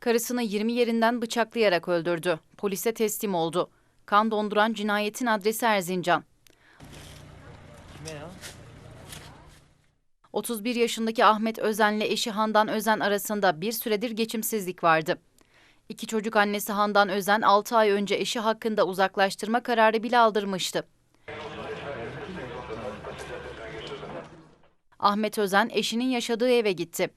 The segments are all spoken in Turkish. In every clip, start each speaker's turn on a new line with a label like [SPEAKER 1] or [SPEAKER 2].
[SPEAKER 1] Karısını 20 yerinden bıçaklayarak öldürdü. Polise teslim oldu. Kan donduran cinayetin adresi Erzincan. 31 yaşındaki Ahmet Özen'le eşi Handan Özen arasında bir süredir geçimsizlik vardı. İki çocuk annesi Handan Özen 6 ay önce eşi hakkında uzaklaştırma kararı bile aldırmıştı. Ahmet Özen eşinin yaşadığı eve gitti.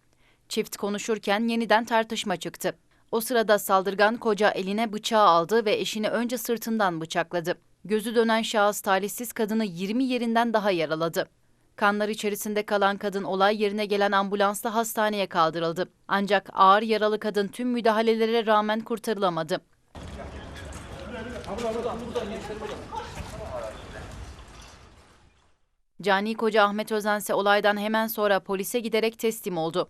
[SPEAKER 1] Çift konuşurken yeniden tartışma çıktı. O sırada saldırgan koca eline bıçağı aldı ve eşini önce sırtından bıçakladı. Gözü dönen şahıs talihsiz kadını 20 yerinden daha yaraladı. Kanlar içerisinde kalan kadın olay yerine gelen ambulansla hastaneye kaldırıldı. Ancak ağır yaralı kadın tüm müdahalelere rağmen kurtarılamadı. Cani koca Ahmet Özense olaydan hemen sonra polise giderek teslim oldu.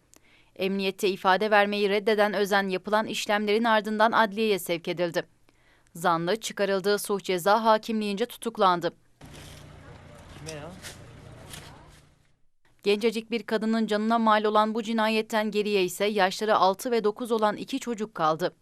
[SPEAKER 1] Emniyette ifade vermeyi reddeden Özen yapılan işlemlerin ardından adliyeye sevk edildi. Zanlı çıkarıldığı suç ceza hakimliğince tutuklandı. Gencecik bir kadının canına mal olan bu cinayetten geriye ise yaşları 6 ve 9 olan iki çocuk kaldı.